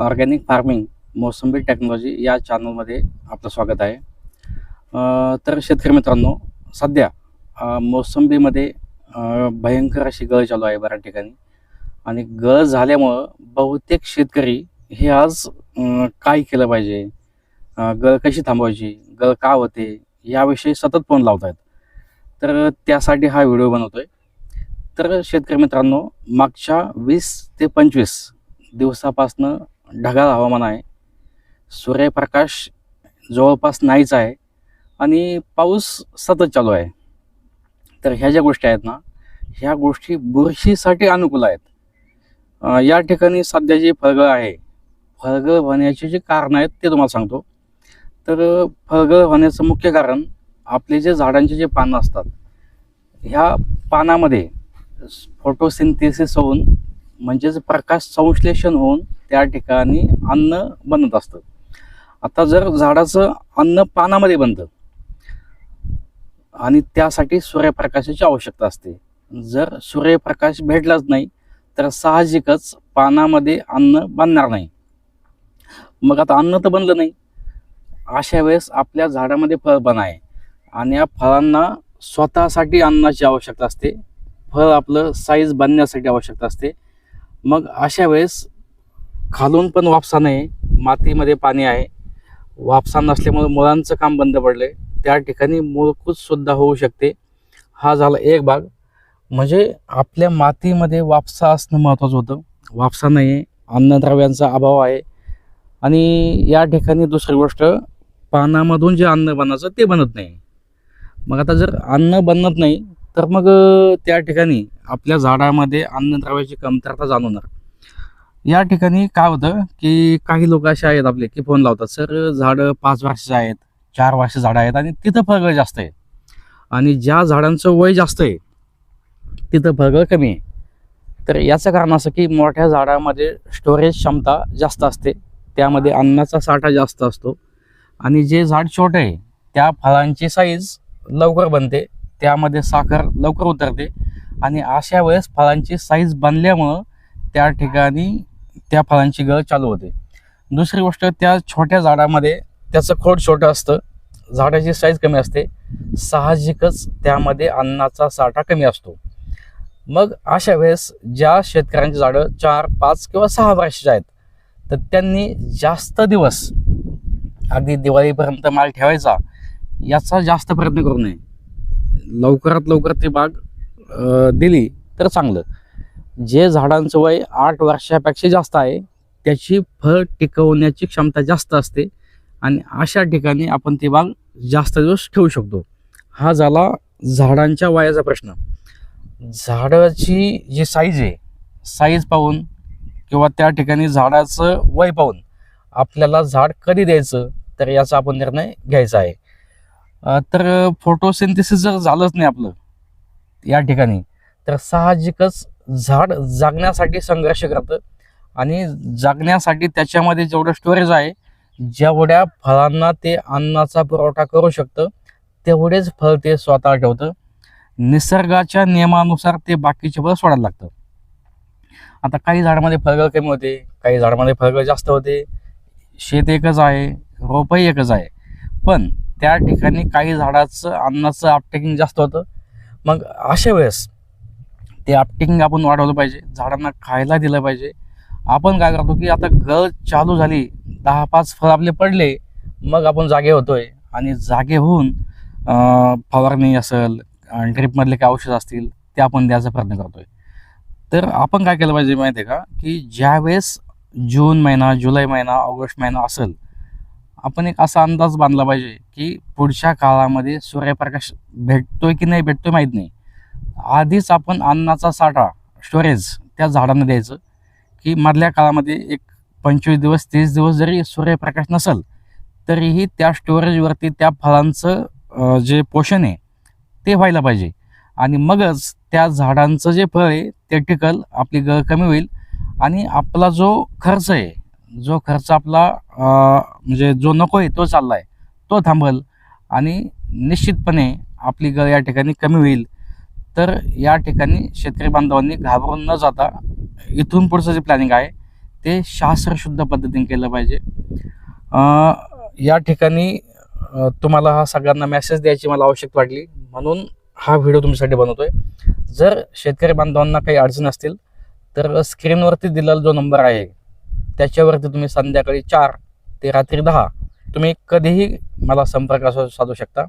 Organic farming मोसंबी technology या चॅनलमध्ये आपलं स्वागत आहे. तर शेतकरी मित्रांनो सध्या मोसंबीमध्ये भयंकर अशी गळ चालू आहे बऱ्याच ठिकाणी. आणि गळ झाल्यामुळं बहुतेक शेतकरी हे आज काय केलं पाहिजे? गळ कशी थांबवायची? गळ का होते? याविषयी सतत फोन लावत आहेत तर त्यासाठी हा व्हिडिओ बनवतोय. तर शेतकरी मित्रांनो मागच्या वीस ते पंचवीस दिवसापासनं ढगाळ हवामान आहे. सूर्यप्रकाश जवळपास नाहीच आहे आणि पाऊस सतत चालू आहे. तर ह्या ज्या गोष्टी आहेत ना ह्या गोष्टी बुरशीसाठी अनुकूल आहेत. या ठिकाणी सध्या जी फळगळ आहे फळगळ होण्याची जी कारणं आहेत ते तुम्हाला सांगतो. तर फळगळ होण्याचं मुख्य कारण आपले जे झाडांचे जे पानं असतात ह्या पानामध्ये फोटोसिंथेसिस होऊन म्हणजेच प्रकाश संश्लेषण होऊन त्या ठिकाणी अन्न बनत असतं. आता जर झाडाचं अन्न पानामध्ये बनतं आणि त्यासाठी सूर्यप्रकाशाची आवश्यकता असते. जर सूर्यप्रकाश भेटलाच नाही तर साहजिकच पानामध्ये अन्न बनणार नाही. मग आता अन्न तर बनलं नाही. अशा वेळेस आपल्या झाडामध्ये फळपण आहे. आणि या फळांना स्वतःसाठी अन्नाची आवश्यकता असते. फळ आपलं साईज बनण्यासाठी आवश्यकता असते. मग अशा वेळेस खालून पण वापसा नाही मातीमध्ये पाणी आहे. वापसा नसल्यामुळे मुळांचं काम बंद पडले त्या ठिकाणी मूळकूचसुद्धा होऊ शकते. हा झाला एक भाग. म्हणजे आपल्या मातीमध्ये वापसा असणं महत्त्वाचं होतं. वापसा नाही आहे अन्नद्रव्यांचा अभाव आहे. आणि या ठिकाणी दुसरी गोष्ट पानामधून जे अन्न बनायचं ते बनत नाही. मग आता जर अन्न बनत नाही तर मग त्या ठिकाणी आपल्या झाडामध्ये अन्नद्रव्याची कमतरता जाणवणार. या ठिकाणी काय होतं की काही लोक असे आहेत आपले की फोन लावतात सर झाडं पाच वर्षाचे आहेत चार वर्ष झाडं आहेत आणि तिथं फळगळ जास्त आहे आणि ज्या झाडांचं वय जास्त आहे तिथं फळगळ कमी आहे. तर याचं कारण असं की मोठ्या झाडामध्ये स्टोरेज क्षमता जास्त असते त्यामध्ये अन्नाचा साठा जास्त असतो. आणि जे झाड छोटं आहे त्या फळांची साईज लवकर बनते त्यामध्ये साखर लवकर उतरते आणि अशा वेळेस फळांची साईज बनल्यामुळं त्या ठिकाणी त्या फळांची गळ चालू होते. दुसरी गोष्ट त्या छोट्या झाडामध्ये त्याचं खोड छोटं असतं. झाडाची साईज कमी असते. साहजिकच त्यामध्ये अन्नाचा साठा कमी असतो. मग अशा वेळेस ज्या शेतकऱ्यांची झाडं चार पाच किंवा सहा वर्षाची आहेत तर त्यांनी जास्त दिवस अगदी दिवाळीपर्यंत माल ठेवायचा याचा जास्त प्रयत्न करू नये. लवकरात लवकर ती बाग दिली तर चांगलं. जे झाडांचं वय आठ वर्षापेक्षा जास्त आहे त्याची फळ टिकवण्याची क्षमता जास्त असते आणि अशा ठिकाणी आपण ती बाग जास्त दिवस ठेवू शकतो. हा झाला झाडांच्या वयाचा प्रश्न. झाडाची जी साईज आहे साईज पाहून किंवा त्या ठिकाणी झाडाचं वय पाहून आपल्याला झाड कधी द्यायचं तर याचा आपण निर्णय घ्यायचा आहे. तर फोटोसिंथेसिस जर झालंच नाही आपलं या ठिकाणी. तर साहजिकच झाड जागण्यासाठी संघर्ष करतं आणि जागण्यासाठी त्याच्यामध्ये जेवढं स्टोरेज आहे जेवढ्या फळांना ते अन्नाचा पुरवठा करू शकतं तेवढेच फळ ते स्वतः ठेवतं. निसर्गाच्या नियमानुसार ते बाकीचे फळ सोडायला लागतं. आता काही झाडामध्ये फळगळ कमी होते काही झाडामध्ये फळगळ जास्त होते. शेत एकच आहे रोपही एकच आहे. पण त्या ठिकाणी काही झाडाचं अन्नाचं आपटेकिंग जास्त होतं. मग अशा वेळेस ते आपटिंग आपण वाढवलं पाहिजे झाडांना खायला दिलं पाहिजे. आपण काय करतो की आता गळ चालू झाली दहा पाच फळ आपले पडले मग आपण जागे होतोय. आणि जागे होऊन फवारणी असेल ड्रिपमधले काय औषध असतील ते आपण द्यायचा प्रयत्न करतोय. तर आपण काय केलं पाहिजे माहिती आहे का? की ज्यावेळेस जून महिना जुलै महिना ऑगस्ट महिना असेल आपण एक असा अंदाज बांधला पाहिजे की पुढच्या काळामध्ये सूर्यप्रकाश भेटतोय की नाही भेटतोय माहीत नाही. आधीच आपण अन्नाचा साठा स्टोरेज त्या झाडांना द्यायचं की मधल्या काळामध्ये एक पंचवीस दिवस तीस दिवस जरी सूर्यप्रकाश नसेल तरीही त्या स्टोरेजवरती त्या फळांचं जे पोषण आहे ते व्हायला पाहिजे. आणि मगच त्या झाडांचं जे फळ आहे ते टिकल आपली गळ कमी होईल आणि आपला जो खर्च आहे जो खर्च आपला म्हणजे जो नको आहे तो चालला आहे तो थांबल आणि निश्चितपणे आपली गळ या ठिकाणी कमी होईल. तर या ठिकाणी शेतकरी बांधवांनी घाबरून न जाता इथून पुढचं जे प्लॅनिंग आहे ते शास्त्रशुद्ध पद्धतीने केलं पाहिजे. या ठिकाणी तुम्हाला हा सगळ्यांना मेसेज द्यायची मला आवश्यकता वाटली. म्हणून हा व्हिडिओ तुमच्यासाठी बनवतोय. जर शेतकरी बांधवांना काही अडचण असतील तर स्क्रीनवरती दिलेला जो नंबर आहे त्याच्यावरती तुम्ही संध्याकाळी चार ते रात्री दहा तुम्ही कधीही मला संपर्क साधू शकता.